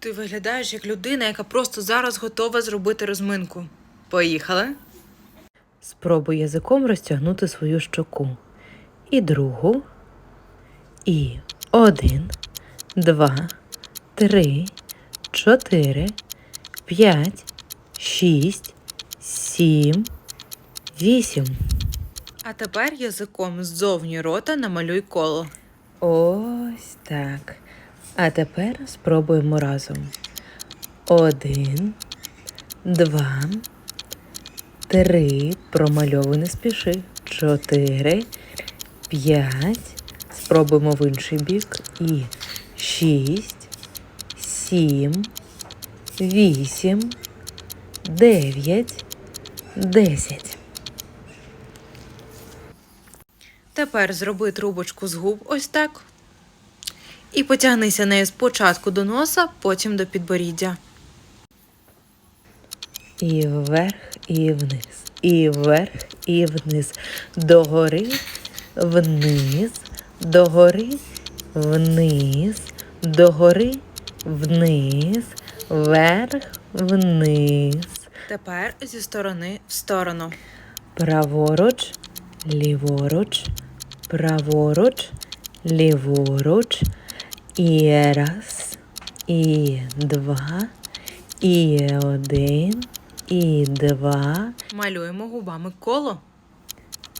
Ти виглядаєш як людина, яка просто зараз готова зробити розминку. Поїхали. Спробуй язиком розтягнути свою щоку. І другу. І один, два, три, чотири, п'ять, шість, сім, вісім. А тепер язиком ззовні рота намалюй коло. Ось так. А тепер спробуємо разом. Один, два, три. Промальовуй не спіши. Чотири, п'ять. Спробуємо в інший бік. І шість, сім, вісім, дев'ять, десять. Тепер зроби трубочку з губ ось так. І потягнися нею спочатку до носа, потім до підборіддя. І вверх, і вниз, і вверх, і вниз. Догори, вниз, догори, вниз, догори, вниз, вверх, вниз. Тепер зі сторони в сторону. Праворуч, ліворуч, праворуч, ліворуч. І раз, і два, і один, і два. Малюємо губами коло.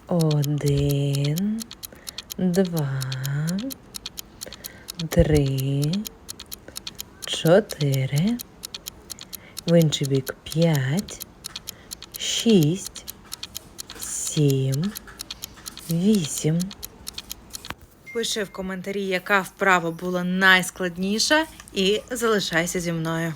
Один, два, три, чотири. В інший бік п'ять, шість, сім, вісім. Пиши в коментарі, яка вправа була найскладніша, і залишайся зі мною.